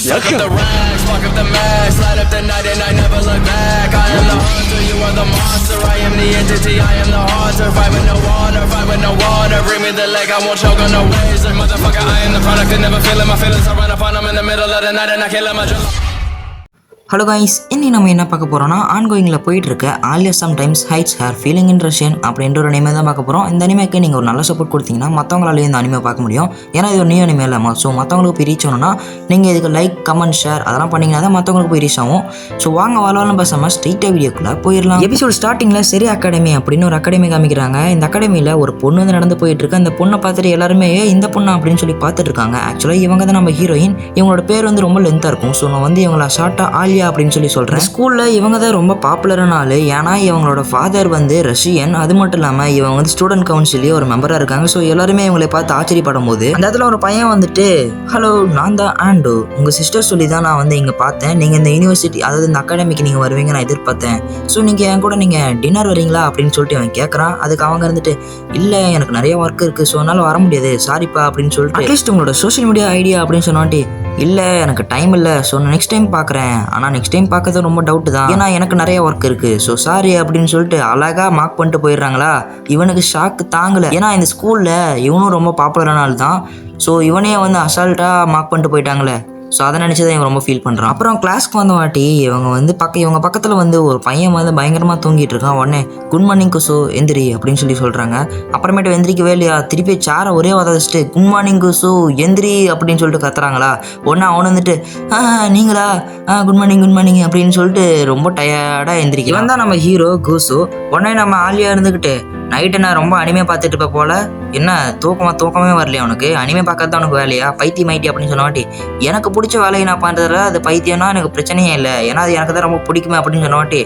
Suck up the rags, fuck up the max, light up the night and I never look back. I am the hunter, you are the monster. I am the entity, I am the haunter. Fight with no water, fight with no water. Bring me the leg, I won't choke on no. Like motherfucker, I am the product, they never feeling my feelings. I run up on them in the middle of the night and I kill them. I just... hello guys இன்னைக்கு நம்ம என்ன பார்க்க போகிறோம்னா ஆன்கோயிங்கில் போயிட்டு இருக்க Alya sometimes hides her feeling in Russian அப்படின்ற ஒரு அனிமே தான் பார்க்க போகிறோம் இந்த அனிமேக்கு நீங்கள் ஒரு நல்ல சப்போர்ட் கொடுத்தீங்கன்னா மற்றவங்களாலேயும் இந்த அனிமே பார்க்க முடியும். ஏன்னா இது ஒரு நியூ அனிமே இல்லாமல் ஸோ மற்றவங்களுக்கு போய் ரீச் ஆகணும்னா நீங்கள் இதுக்கு லைக் கமெண்ட் ஷேர் அதெல்லாம் பண்ணிங்கன்னா தான் மற்றவங்களுக்கு போய் ரீச் ஆகும். ஸோ வாங்க வாழ்வாலும் பேசாமல் ஸ்ட்ரீட்டாக வீடியோக்குள்ளே போயிடலாம். எபிசோட் ஸ்டார்டிங்கில் சரி அகாடமி அப்படின்னு ஒரு அகாடமி காமிக்கிறாங்க. இந்த அகாடமியில் ஒரு பொண்ணு வந்து நடந்து போயிட்டு இருக்கு அந்த பொண்ணை பார்த்துட்டு எல்லாருமே இந்த பொண்ணு? அப்படின்னு சொல்லி பார்த்துட்டு இருக்காங்க. ஆக்சுவலாக இவங்க தான் நம்ம ஹீரோயின் இவங்களோட பேர் வந்து ரொம்ப லென்த்தாக இருக்கும். ஸோ நான் வந்து இவங்களை ஷார்ட்டாக ஆலியா அப்படின்னு சொல்லி சொல்கிறேன் ஸ்கூலில் இவங்க தான் ரொம்ப பாப்புலரான ஆள் ஏன்னா இவங்களோட ஃபாதர் வந்து ரஷ்யன். அது மட்டும் இல்லாமல் இவங்க வந்து ஸ்டூடெண்ட் கவுன்சிலே ஒரு மெம்பராக இருக்காங்க. ஸோ எல்லாருமே இவங்களை பார்த்து ஆச்சரியப்படும் போது அந்த இடத்துல ஒரு பையன் வந்துட்டு ஹலோ நான் தான் ஆண்டோ. உங்கள் சிஸ்டர் சொல்லி தான் நான் வந்து இங்கே பார்த்தேன். நீங்கள் இந்த யூனிவர்சிட்டி அதாவது இந்த அகாடமிக்கு நீங்கள் வருவீங்க நான் எதிர்பார்த்தேன். ஸோ நீங்கள் என் கூட நீங்கள் டின்னர் வரீங்களா? அப்படின்னு சொல்லிட்டு அவன் கேட்குறான் அதுக்கு அவங்க இருந்துட்டு இல்லை எனக்கு நிறைய ஒர்க் இருக்குது ஸோ என்னால் வர முடியாது. சாரிப்பா அப்படின்னு சொல்லிட்டு அட்லீஸ்ட் உங்களோட சோஷியல் மீடியா ஐடியா அப்படின்னு சொன்னாட்டி இல்லை எனக்கு டைம் இல்லை. ஸோ நான் நெக்ஸ்ட் டைம் பார்க்குறேன் ஆனால் நெக்ஸ்ட் டைம் பார்க்கறது ரொம்ப டவுட்டு தான். ஏன்னா எனக்கு நிறைய ஒர்க் இருக்குது ஸோ சாரி அப்படின்னு சொல்லிட்டு அழகாக மார்க் பண்ணிட்டு போயிடுறாங்களா? இவனுக்கு ஷாக்கு தாங்கலை. ஏன்னா இந்த ஸ்கூலில் இவனும் ரொம்ப பாப்புலரான ஆள் தான் ஸோ இவனே வந்து அசால்ட்டாக மார்க் பண்ணிட்டு போயிட்டாங்களே. ஸோ அதை நினச்சி தான் இவங்க ரொம்ப ஃபீல் பண்ணுறான் அப்புறம் கிளாஸ்க்கு வந்த வாட்டி இவங்க வந்து பக்க இவங்க பக்கத்தில் வந்து ஒரு பையன் வந்து பயங்கரமாக தூங்கிட்டு இருக்கான். உடனே குட் மார்னிங் குசோ எந்திரி அப்படின்னு சொல்லி சொல்கிறாங்க அப்புறமேட்டு எந்திரிக்கவே இல்லையா? திருப்பி சாரை ஒரே வதச்சிட்டு குட் மார்னிங் குசோ எந்திரி அப்படின்னு சொல்லிட்டு கத்துறாங்களா? உடனே அவன் வந்துட்டு ஆ நீங்களா? ஆ குட் மார்னிங் குட் மார்னிங் அப்படின்னு சொல்லிட்டு ரொம்ப டயர்டாக எந்திரிக்கலாம் தான் நம்ம ஹீரோ குசோ. உடனே நம்ம ஆலியாக இருந்துக்கிட்டு நைட்டு நான் ரொம்ப அனிமே பார்த்துட்டு இருப்ப போல. என்ன தூக்கமாக தூக்கமே வரலையா உனக்கு? அனிமே பார்க்கறது தான் உனக்கு வேலையா? பைத்தியம் மைட்டி அப்படின்னு சொன்னவாட்டி எனக்கு பிடிச்ச வேலையை நான் பண்ணுறதுல அது பைத்தியம்னா எனக்கு பிரச்சனையே இல்லை. ஏன்னா அது எனக்கு தான் ரொம்ப பிடிக்குமே அப்படின்னு சொன்னவாட்டி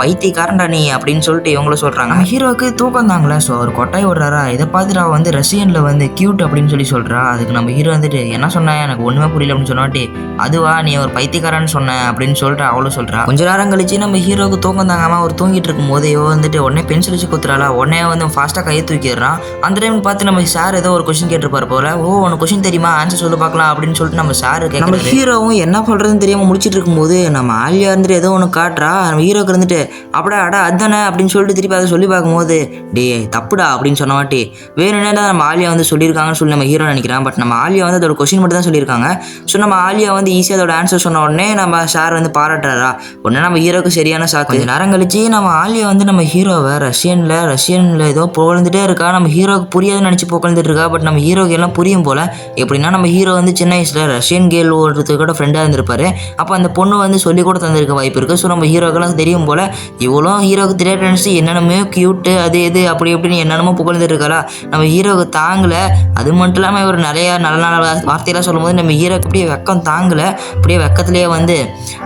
பைத்தியக்காரன்டா நீ அப்படின்னு சொல்லிட்டு இவங்களும் சொல்கிறாங்க ஹீரோவுக்கு தூக்கம் தாங்களே. ஸோ அவர் கொட்டாய் விடுறாரா இதை பார்த்துட்டு அவ வந்து ரஷ்யனில் வந்து கியூட் அப்படின்னு சொல்லி சொல்கிறா அதுக்கு நம்ம ஹீரோ வந்துட்டு என்ன சொன்னேன் எனக்கு ஒன்றுமே புரியல அப்படின்னு சொன்னாட்டி அதுவா? நீ ஒரு பைத்தியக்காரன்னு சொன்ன அப்படின்னு சொல்லிட்டு அவளும் சொல்கிறா கொஞ்ச நேரம் கழிச்சு நம்ம ஹீரோவுக்கு தூக்கம் தாங்காமல் அவர் தூங்கிட்டு இருக்கும் போது இவ வந்துட்டு உடனே பென்சில் வச்சு குத்துறாளா? உடனே வந்து ஃபாஸ்ட்டாக கையை தூக்கிடுறான் அந்த டைம் பார்த்து நம்ம சார் ஏதோ ஒரு கொஸ்டின் கேட்டிருப்பாரு போல. ஓ உனக்கு கொஸ்டின் தெரியுமா? ஆன்சர் சொல்லு பார்க்கலாம் அப்படின்னு சொல்லிட்டு நம்ம சார் நம்ம ஹீரோவும் என்ன சொல்றதுன்னு தெரியாம முடிச்சிட்டு இருக்கும்போது நம்ம ஆலியா இருந்துட்டு ஏதோ ஒன்று காட்டுறா. நம்ம ஹீரோக்கு இருந்துட்டு அப்படா அடா அதானே அப்படின்னு சொல்லிட்டு திருப்பி அதை சொல்லி பார்க்கும்போது டே தப்புடா அப்படின்னு சொன்ன வாட்டி வேறு என்ன நம்ம ஆலியா வந்து சொல்லியிருக்காங்கன்னு சொல்லி நம்ம ஹீரோ நினைக்கிறான். பட் நம்ம ஆலியா வந்து அதோட கொஸ்டின் மட்டும் தான் சொல்லியிருக்காங்க. ஸோ நம்ம ஆலியா வந்து ஈஸியாக அதோட ஆன்சர் சொன்ன உடனே நம்ம சார் வந்து பாராட்டுறாரா? உடனே நம்ம ஹீரோக்கு சரியான சாக்கு. நேரம் கழிச்சு நம்ம ஆலியா வந்து நம்ம ஹீரோவை ரஷ்யனில் ரஷ்யனில் ஏதோ புகழ்ந்துட்டே இருக்கா. நம்ம ஹீரோக்கு புரியாதுன்னு நினச்சி புகழ்ந்துட்டு இருக்கா. பட் நம்ம ஹீரோக்கு எல்லாம் புரியும் போல எப்படின்னா நம்ம ஹீரோ வந்து சின்ன வயசில் ரஷ்யன் கேள் ஓடுறதுக்கு கூட ஃப்ரெண்டாக இருந்திருப்பாரு. அப்போ அந்த பொண்ணு வந்து சொல்லி கூட தந்திருக்க வாய்ப்பு இருக்குது ஸோ நம்ம ஹீரோக்கெல்லாம் தெரியும் போல இவ்வளோ ஹீரோக்கு தெரியாத நினச்சி என்னென்னமோ க்யூட்டு அது இது அப்படி இப்படின்னு என்னென்னமோ புகழ்ந்துட்டு இருக்காரா நம்ம ஹீரோவுக்கு தாங்கலை. அது மட்டும் இல்லாமல் இவர் நிறையா நல்ல நல்ல வார்த்தையெல்லாம் சொல்லும்போது நம்ம ஹீரோக்கு அப்படியே வெக்கம் தாங்கலை. அப்படியே வெக்கத்துலேயே வந்து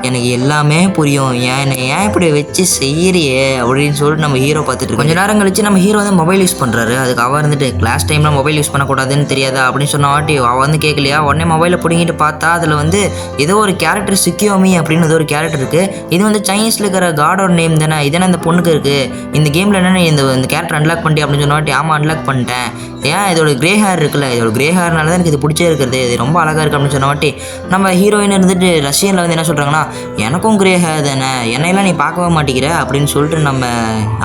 எனக்கு எல்லாமே புரியும். ஏன் என்னை ஏன் இப்படி வச்சு செய்கிறியே அப்படின்னு சொல்லிட்டு நம்ம ஹீரோ பார்த்துட்டு கொஞ்சம் கொஞ்ச நேரம் கழிச்சு நம்ம ஹீரோ வந்து மொபைல் யூஸ் பண்ணுறாரு அதுக்கு அவர் இருந்துட்டு கிளாஸ் டைமில் மொபைல் யூஸ் பண்ணக்கூடாதுன்னு தெரியாதா? அப்படின்னு சொன்ன வாட்டி அவன் வந்து கேட்கலையா உடனே மொபைலை பிடிங்கிட்டு பார்த்தா அதில் வந்து ஏதோ ஒரு கேரக்டர் சிக்கியோமி அப்படின்னு ஏதோ ஒரு கேரக்டர் இருக்குது இது வந்து சைனீஸில் இருக்கிற காடோட நேம் தானே? இதென்ன அந்த பொண்ணுக்கு இருக்குது இந்த கேமில் என்னென்ன இந்த இந்த கேரக்டர் அன்லாக் பண்ணிட்டே அப்படின்னு சொன்ன வாட்டி ஆமாம் அன்லாக் பண்ணிட்டேன். ஏன்? இதோட கிரே ஹேர் இருக்குல்ல இதோட கிரே ஹேர்னால தான் எனக்கு இது பிடிச்சே இருக்கிறது. இது ரொம்ப அழகாக இருக்குது அப்படின்னு சொன்ன வாட்டி நம்ம ஹீரோயின் இருந்துட்டு ரஷ்யனில் வந்து என்ன சொல்கிறாங்கன்னா எனக்கும் கிரே ஹேர் தானே என்னையெல்லாம் நீ பார்க்கவே மாட்டேங்கிற அப்படின்னு சொல்லிட்டு நம்ம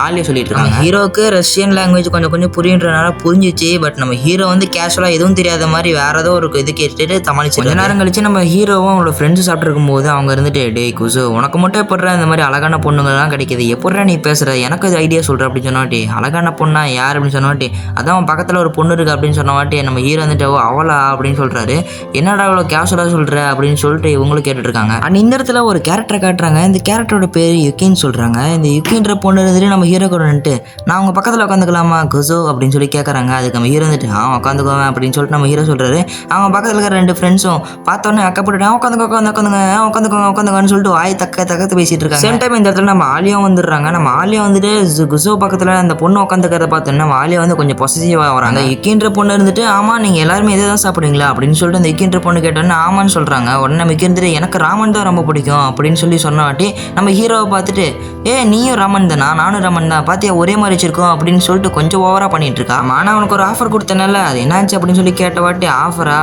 ஆலியா சொல்லிட்டு இருக்காங்க. ஹீரோவுக்கு ரஷ்யன் லாங்குவேஜ் கொஞ்சம் கொஞ்சம் புரியுன்றனால புரிஞ்சிச்சு. பட் நம்ம ஹீரோ வந்து கேஷுவலாக எதுவும் தெரியாத மாதிரி வேற ஏதோ ஒரு இது கேட்டுட்டு சமாளிச்சு கொஞ்ச நேரம் கழிச்சு நம்ம ஹீரோவும் அவங்களோட ஃப்ரெண்ட்ஸ் சாப்பிட்டு இருக்கும்போது அவங்க இருந்துட்டு டேய் குசு உனக்கு மட்டும் எப்பட்றா இந்த மாதிரி அழகான தான் கிடைக்குது. எப்பட்றா நீ பேசுகிற எனக்கு இது ஐடியா சொல்கிற அப்படின்னு சொன்னாட்டி அழகான பொண்ணா யார் அப்படின்னு சொன்னாட்டி அதான் அவன் பக்கத்தில் ஒரு பொண்ணு இருக்கு அப்படின்னு சொன்னவாட்டி நம்ம ஹீரோ வந்துட்டு ஓ அவளா? அப்படின்னு சொல்கிறாரு என்னடா அவ்வளோ கேஷுவலாக சொல்கிற அப்படின்னு சொல்லிட்டு இவங்களும் கேட்டுட்ருக்காங்க. அண்ட் இந்த இடத்துல ஒரு கேரக்டரை காட்டுறாங்க. இந்த கேரக்டரோட பேர் யுக்கின்னு சொல்கிறாங்க இந்த யுக்கின்ற பொண்ணு இருந்துட்டு நம்ம ஹீரோ கூட வந்துட்டு நான் அவங்க பக்கத்தில் உட்காந்துக்கலாமா குசோ? அப்படின்னு சொல்லி கேட்குறாங்க அதுக்கு நம்ம ஹீரோ வந்துட்டு ஆ உட்காந்துக்குவேன் அப்படின்னு சொல்லிட்டு நம்ம ஹீரோ சொல்கிறாரு அவங்க பக்கத்தில் இருக்கிற ரெண்டு ஃப்ரெண்ட்ஸும் பார்த்தோன்னே அக்கப்பட்டு உட்காந்துக்க உட்காந்து உட்காந்துங்க உட்காந்துக்கோங்க உட்காந்துக்கோன்னு சொல்லிட்டு வாய் தக்க தக்கத்து பேசிட்டு இருக்காங்க. சேம் டைம் இந்த இடத்துல நம்ம ஆலியா வந்துடுறாங்க. நம்ம ஆலியா வந்துட்டு குசோ பக்கத்தில் அந்த பொண்ணு உட்காந்துக்கிறத பார்த்தோன்னா நம்ம ஆலியா வந்து கொஞ்சம் பொசிட்டிவாக வராங்க. இக்கின்ற பொண்ணு இருந்துட்டு ஆமாம் நீங்கள் எல்லாருமே இதை தான் சாப்பிடுவீங்களா? அப்படின்னு சொல்லிட்டு அந்த இக்கின்ற பொண்ணு கேட்டோன்னே ஆமான்னு சொல்கிறாங்க உடனே நம்ம எனக்கு ராமன் தான் ரொம்ப பிடிக்கும் அப்படின்னு சொல்லி சொன்ன வாட்டி நம்ம ஹீரோவை பார்த்துட்டு ஏ நீயும் ராமன் தானா? நானும் ராமன் தான். பார்த்தியா ஒரே மாதிரி வச்சிருக்கோம் அப்படின்னு சொல்லிட்டு கொஞ்சம் ஓவராக பண்ணிட்டு இருக்கா. ஆனால் அவனுக்கு ஒரு ஆஃபர் கொடுத்தனால அது என்னாச்சு? அப்படின்னு சொல்லி கேட்ட வாட்டி ஆஃபரா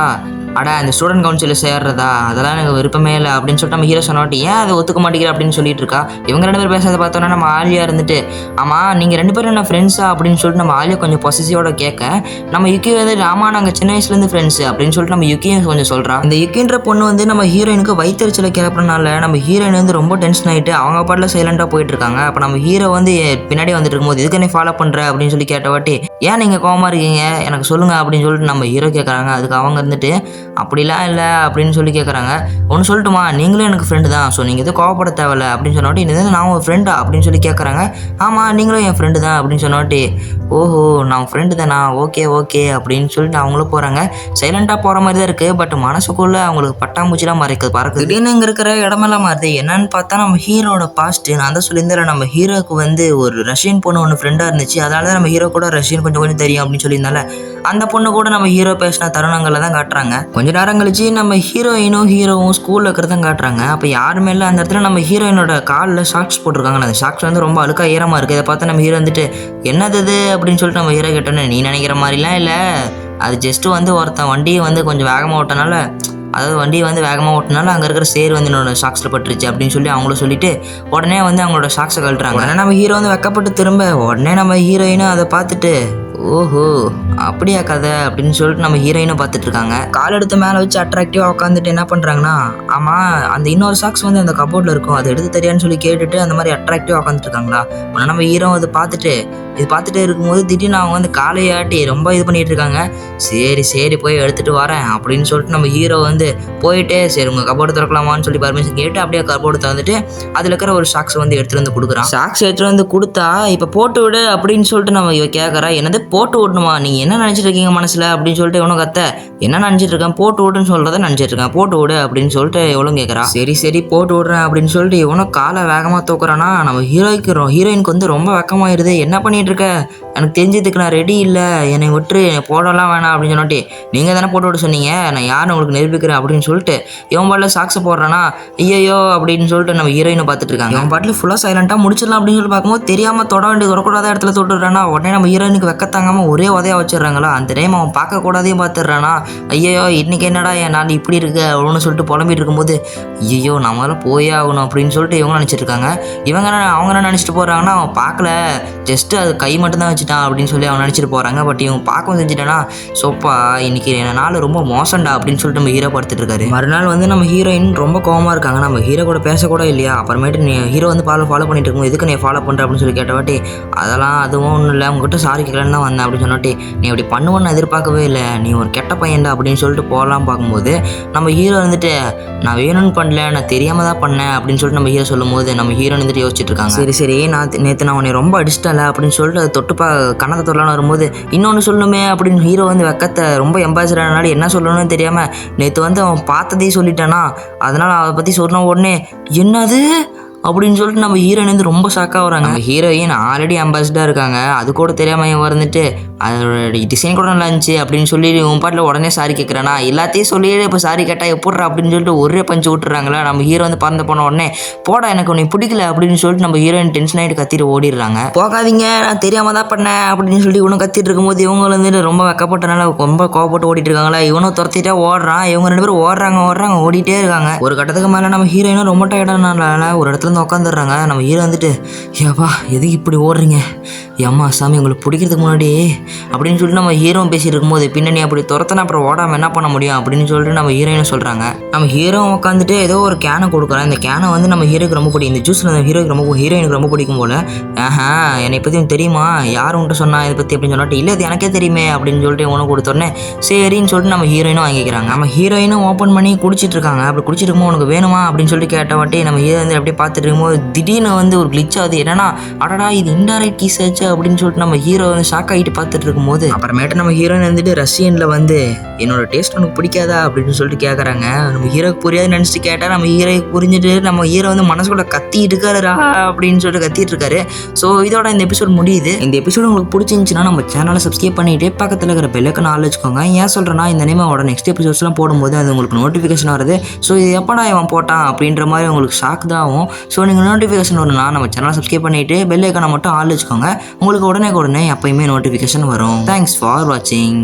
அட அந்த ஸ்டூடெண்ட் கவுன்சிலில் சேர்றதா? அதெல்லாம் எனக்கு விருப்பமே இல்லை அப்படின்னு சொல்லிட்டு நம்ம ஹீரோ சொன்னாட்டி ஏன் அதை ஒத்துக்க மாட்டேங்கிற? அப்படின்னு சொல்லிட்டு இருக்கா. இவங்க ரெண்டு பேர் பேசுறதை பார்த்தோன்னா நம்ம ஆலியா இருந்துட்டு ஆமாம் நீங்கள் ரெண்டு பேரும் என்ன ஃப்ரெண்ட்ஸா அப்படின்னு சொல்லிட்டு நம்ம ஆலியா கொஞ்சம் பொசிசிவோட கேட்க நம்ம யுக்கி வந்து ராமா நாங்கள் சின்ன வயசுலேருந்து ஃப்ரெண்ட்ஸ் அப்படின்னு சொல்லிட்டு நம்ம யுக்கியும் கொஞ்சம் சொல்கிறா இந்த யுக்கின்ற பொண்ணு வந்து நம்ம ஹீரோயினுக்கு வயிற்றுச்சலை கிளப்புறனால நம்ம ஹீரோயின் வந்து ரொம்ப டென்ஷன் ஆகிட்டு அவங்க பாட்டில் சைலண்டாக போயிட்டு இருக்காங்க. அப்போ நம்ம ஹீரோ வந்து பின்னாடி வந்துட்டு இருக்கும்போது இதுக்கு நீ ஃபாலோ பண்ணுற அப்படின்னு சொல்லி கேட்ட வாட்டி ஏன் நீங்கள் கோவமாக இருக்கீங்க? எனக்கு சொல்லுங்கள் அப்படின்னு சொல்லிட்டு நம்ம ஹீரோ கேட்குறாங்க அதுக்கு அவங்க இருந்துட்டு அப்படிலாம் இல்லை அப்படின்னு சொல்லி கேட்குறாங்க ஒன்று சொல்லட்டுமா? நீங்களும் எனக்கு ஃப்ரெண்டு தான். ஸோ நீங்கள் எதுவும் கோவப்பட தேவையில்ல அப்படின்னு சொன்னாட்டி இது நான் உங்கள் ஃப்ரெண்டா அப்படின்னு சொல்லி கேட்குறாங்க ஆமாம் நீங்களும் என் ஃப்ரெண்டு தான் அப்படின்னு சொன்னாட்டி ஓஹோ நான் ஃப்ரெண்டு தானா? ஓகே ஓகே அப்படின்னு சொல்லிட்டு அவங்களும் போகிறாங்க சைலண்ட்டாக போகிற மாதிரி தான் இருக்குது பட் மனசுக்குள்ளே அவங்களுக்கு பட்டாம்பூச்சிலாம் மறைக்குது பறக்குது. திடீர்னு இங்கே இருக்கிற இடமெல்லாம் மாறுது. என்னன்னு பார்த்தா நம்ம ஹீரோட பாஸ்ட்டு நான் தான் சொல்லியிருந்தேன் நம்ம ஹீரோக்கு வந்து ஒரு ரஷ்யன் பொண்ணு ஒன்று ஃப்ரெண்டாக இருந்துச்சு. அதனால தான் நம்ம ஹீரோ கூட ரஷ்யன் கொஞ்சம் கொஞ்சம் தெரியும் அப்படின்னு சொல்லியிருந்தால. அந்த பொண்ணு கூட நம்ம ஹீரோ பேசின தருணங்களை தான் காட்டுறாங்க. கொஞ்ச நேரம் கழிச்சு நம்ம ஹீரோயினும் ஹீரோவும் ஸ்கூலில் இருக்கிறதும் காட்டுறாங்க. அப்போ யாருமே இல்லை அந்த இடத்துல நம்ம ஹீரோயினோட காலில் ஷாக்ஸ் போட்டிருக்காங்க அந்த ஷாக்ஸ் வந்து ரொம்ப அழுக்காக ஈரமாக இருக்குது இதை பார்த்து நம்ம ஹீரோ வந்துட்டு என்னது இது? அப்படின்னு சொல்லிட்டு நம்ம ஹீரோ கேட்டோன்னு நீ நினைக்கிற மாதிரிலாம் இல்லை. அது ஜஸ்ட்டு வந்து ஒருத்தன் வண்டியை வந்து கொஞ்சம் வேகமாக ஓட்டனால அதாவது வண்டியை வந்து வேகமாக ஓட்டினாலும் அங்கே இருக்கிற சேர் வந்து என்னோட ஷாக்ஸில் பட்டுருச்சு. அப்படின்னு சொல்லி அவங்களும் சொல்லிட்டு உடனே வந்து அவங்களோட ஷாக்ஸை கழட்டுறாங்க. உடனே நம்ம ஹீரோ வந்து வெக்கப்பட்டு திரும்ப உடனே நம்ம ஹீரோயினும் அதை பார்த்துட்டு ஓஹோ அப்படியா கதை அப்படின்னு சொல்லிட்டு நம்ம ஹீரோயினை பார்த்துட்டு இருக்காங்க. கால் எடுத்து மேலே வச்சு அட்ராக்டிவாக உட்காந்துட்டு என்ன பண்ணுறாங்கன்னா ஆமாம் அந்த இன்னொரு சாக்ஸ் வந்து அந்த கபோர்டில் இருக்கும். அதை எடுத்து தெரியான்னு சொல்லி கேட்டுட்டு அந்த மாதிரி அட்ராக்டிவாக உட்காந்துட்டு இருக்காங்களா? உடனே நம்ம ஹீரோ அதை பார்த்துட்டு இது பார்த்துட்டே இருக்கும்போது திடீர்னு அவங்க வந்து காலையாட்டி ரொம்ப இது பண்ணிட்டு இருக்காங்க. சரி சரி போய் எடுத்துட்டு வரேன் அப்படின்னு சொல்லிட்டு நம்ம ஹீரோ வந்து போயிட்டே சரி உங்கள் கபோர்டு திறக்கலாமான்னு சொல்லி பர்மிஷன் கேட்டு அப்படியே கபோர்டு திறந்துட்டு அதில் இருக்கிற ஒரு சாக்ஸ் வந்து எடுத்துகிட்டு வந்து கொடுக்குறான். சாக்ஸ் எடுத்துகிட்டு வந்து கொடுத்தா இப்போ போட்டு விடு அப்படின்னு சொல்லிட்டு நம்ம இவ கேட்குறா என்னது போட்டு விடணுமா நீங்கள் என்ன நினச்சிட்டு இருக்கீங்க மனசில்? அப்படின்னு சொல்லிட்டு இவனும் கத்த என்ன நினச்சிட்டு இருக்கேன்? போட்டு ஓடுன்னு சொல்கிறத நினச்சிட்டு இருக்கேன். போட்டு விடு அப்படின்னு சொல்லிட்டு இவளும் கேட்குறான் சரி சரி போட்டு ஓடுறேன் அப்படின்னு சொல்லிட்டு இவனும் காலை வேகமாக தூக்குறானா நம்ம ஹீரோய்க்கு ஹீரோயினுக்கு வந்து ரொம்ப வெக்கமாயிருது. என்ன பண்ணிட்டு இருக்க? எனக்கு தெரிஞ்சதுக்கு நான் ரெடி இல்லை. என்னை விட்டு என்னை போடலாம் வேணாம் அப்படின்னு சொன்னாட்டி நீங்கள் தானே போட்டு விட சொன்னீங்க? நான் யார் உங்களுக்கு நிரூபிக்கிறேன்? அப்படின்னு சொல்லிட்டு இவன் பாட்டில் சாக்ஸை போடுறானா ஐயோ அப்படின்னு சொல்லிட்டு நம்ம ஹீரோயினை பார்த்துட்டு இருக்காங்க. இவன் பாட்டில் ஃபுல்லாக சைலண்டாக முடிச்சிடலாம் அப்படின்னு சொல்லி பார்க்கும்போது தெரியாமல் தொட வேண்டிய தொடக்கூடாத இடத்துல தொட்டுறானா உடனே நம்ம ஹீரோயினுக்கு தாங்காமல் ஒரே உதையாக வச்சிடுறாங்களா? அந்த டைம் அவன் பார்க்கக்கூடாதையும் பார்த்துடுறானா? ஐயோ இன்றைக்கி என்னடா என் நாள் இப்படி இருக்கு அப்படின்னு சொல்லிட்டு புலம்பிட்டு இருக்கும்போது ஐயோ நம்மளால் போயே ஆகணும் அப்படின்னு சொல்லிட்டு இவங்க நினச்சிட்டுருக்காங்க இவங்க என்ன அவங்க என்ன நினச்சிட்டு போகிறாங்கன்னா அவன் பார்க்கல. ஜஸ்ட்டு அது கை மட்டும்தான் வச்சுட்டான் அப்படின்னு சொல்லி அவன் நினச்சிட்டு போகிறாங்க பட் இவன் பார்க்கவும் செஞ்சுட்டானா? சோப்பா இன்றைக்கி என் நாள் ரொம்ப மோசம்டா அப்படின்னு சொல்லிட்டு நம்ம ஹீரோ படுத்துட்டு இருக்காரு. மறுநாள் வந்து நம்ம ஹீரோயின் ரொம்ப கோவமாக இருக்காங்க. நம்ம ஹீரோ கூட பேசக்கூட இல்லையா? அப்புறமேட்டு நீ ஹீரோ வந்து ஃபாலோ ஃபாலோ பண்ணிட்டு இருக்கும் எதுக்கு நீ ஃபாலோ பண்ணுற அப்படின்னு சொல்லி கேட்டவாட்டி அதெல்லாம் அதுவும் ஒன்றும் இல்லை. உங்ககிட்ட சாரி கேட்கலன்னு தான் வந்தேன் அப்படின்னு சொன்னாட்டி நீ அப்படி பண்ணுவேன்னு எதிர்பார்க்கவே இல்லை. நீ ஒரு கெட்ட பையன்டா அப்படின்னு சொல்லிட்டு போகலாம் பார்க்கும்போது நம்ம ஹீரோ வந்துட்டு நான் வேணும்னு பண்ணல நான் தெரியாமல் தான் பண்ணேன் அப்படின்னு சொல்லிட்டு நம்ம ஹீரோ சொல்லும்போது நம்ம ஹீரோ வந்துட்டு யோசிச்சுட்டு இருக்காங்க. சரி சரி. நான் நேற்று நான் உன்னை ரொம்ப அடிச்சிட்டல அப்படின்னு சொல்லிட்டு தொட்டுப்பா தொட்டு பா தொடலான்னு வரும்போது இன்னொன்று சொல்லணுமே அப்படின்னு ஹீரோ வந்து வெக்கத்தை ரொம்ப எம்பாசிடர்னால என்ன சொல்லணும்னு தெரியாமல் நேற்று வந்து அவன் பார்த்ததையும் சொல்லிட்டானா. அதனால் அதை பற்றி சொன்ன உடனே என்னது? அப்படின்னு சொல்லிட்டு நம்ம ஹீரோயின் வந்து ரொம்ப ஷாக்காக வராங்க ஹீரோயின் ஆல்ரெடி அம்பாசிடராக இருக்காங்க. அது கூட தெரியாமல் வந்துட்டு அதோட டிசைன் கூட நல்லா இருந்துச்சு அப்படின்னு சொல்லி உன் பாட்டில் உடனே சாரி கேட்குறானா எல்லாத்தையும் சொல்லியே இப்போ சாரி கேட்டால் எப்பட்றா அப்படின்னு சொல்லிட்டு ஒரே பஞ்சு விட்டுறாங்களா? நம்ம ஹீரோ வந்து பறந்து போன உடனே போடா எனக்கு உன்னை பிடிக்கல அப்படின்னு சொல்லிட்டு நம்ம ஹீரோயின் டென்ஷன் ஆகிட்டு கத்திட்டு ஓடிடுறாங்க. போகாதீங்க நான் தெரியாமல் தான் பண்ணேன் அப்படின்னு சொல்லிட்டு இவனும் கத்திட்டு இருக்கும்போது இவங்க வந்துட்டு ரொம்ப வெக்கப்பட்டனால ரொம்ப கோவப்பட்டு ஓடிட்டு இருக்காங்களா? இவனும் துரத்திட்டே ஓடுறான். இவங்க ரெண்டு பேரும் ஓடுறாங்க ஓடுறாங்க ஓடிட்டே இருக்காங்க. ஒரு கட்டத்துக்கு மேலே நம்ம ஹீரோயினும் ரொம்ப டயர்டானால ஒரு இடத்துல இருந்து உட்காந்துடுறாங்க நம்ம ஹீரோ வந்துட்டு ஏப்பா எதுக்கு இப்படி ஓடுறீங்க? ஏம்மா சாமி உங்களுக்கு பிடிக்கிறதுக்கு முன்னாடி அப்படின்னு சொல்லிட்டு நம்ம ஹீரோ பேசிகிட்டு இருக்கும்போது பின்னணி அப்படி துரத்தனா அப்புறம் ஓடாமல் என்ன பண்ண முடியும்? அப்படின்னு சொல்லிட்டு நம்ம ஹீரோயினை சொல்கிறாங்க நம்ம ஹீரோ உட்காந்துட்டு ஏதோ ஒரு கேனை கொடுக்குறேன். இந்த கேனை வந்து நம்ம ஹீரோக்கு ரொம்ப பிடிக்கும். இந்த ஜூஸில் நம்ம ஹீரோக்கு ரொம்ப ஹீரோயினுக்கு ரொம்ப பிடிக்கும் போல. ஆஹா என்னை பற்றி உனக்கு தெரியுமா? யார் உன்ட்ட சொன்னா இதை பற்றி அப்படின்னு சொன்னாட்டு இல்லை அது எனக்கே தெரியுமே அப்படின்னு சொல்லிட்டு உனக்கு கொடுத்தோடனே சரின்னு சொல்லிட்டு நம்ம ஹீரோயினும் வாங்கிக்கிறாங்க. நம்ம ஹீரோயினும் ஓப்பன் பண்ணி குடிச்சிட்டு இருக்காங்க. அப்படி குடிச்சிட்டு இருக்கும்போது உனக்கு வேணுமா? அப்படின்னு சொல்லிட்டு கேட்ட வாட்டி நம்ம ஹீரோ வந்து அப்படியே பார்த்துட்டு இருக்கும்போது திடீர்னு வந்து ஒரு கிளிச் ஆகுது. என்னன்னா அடடா இது இன்டைரக்ட் டீசர்ச் அப்படின்னு சொல்லிட்டு நம்ம ஹீரோ வந்து ஷாக் ஆகிட்டு பார்த்துட்டு இருக்கும்போது அப்புறமேட்டு நம்ம ஹீரோயின் வந்துட்டு ரஷ்யனில் வந்து என்னோட டேஸ்ட் உனக்கு பிடிக்காதா? அப்படின்னு சொல்லிட்டு கேட்குறாங்க நம்ம ஹீரோக்கு புரியாதுன்னு நினச்சிட்டு கேட்டால் நம்ம ஹீரோக்கு புரிஞ்சுட்டு நம்ம ஹீரோ வந்து மனசுக்குள்ள கத்திட்டு இருக்காருடா அப்படின்னு சொல்லிட்டு கத்திட்டு இருக்காரு. ஸோ இதோட இந்த எபிசோட் முடியுது. இந்த எபிசோட் உங்களுக்கு பிடிச்சிருந்துச்சுன்னா நம்ம சேனலை சப்ஸ்கிரைப் பண்ணிட்டு பக்கத்தில் இருக்கிற பெல்லுக்கு நாள் வச்சுக்கோங்க. ஏன் சொல்கிறேன்னா இந்த நேமோட நெக்ஸ்ட் எபிசோட்ஸ்லாம் போடும்போது அது உங்களுக்கு நோட்டிஃபிகேஷன் வருது. ஸோ இது எப்படா இவன் போட்டான் அப்படின்ற மாதிரி உங்களுக்கு ஷாக் தான் ஆகும் ஸோ நீங்கள் நோட்டிஃபிகேஷன் வரணும்னா நம்ம சேனல் சப்ஸ்கிரைப் பண்ணிட்டு பெல் ஐக்கானை மட்டும் ஆள் வச்சுக்கோங்க. உங்களுக்கு உடனே உடனே எப்பயுமே நோட்டிஃபிகேஷன் வரும். தேங்க்ஸ் ஃபார் வாட்சிங்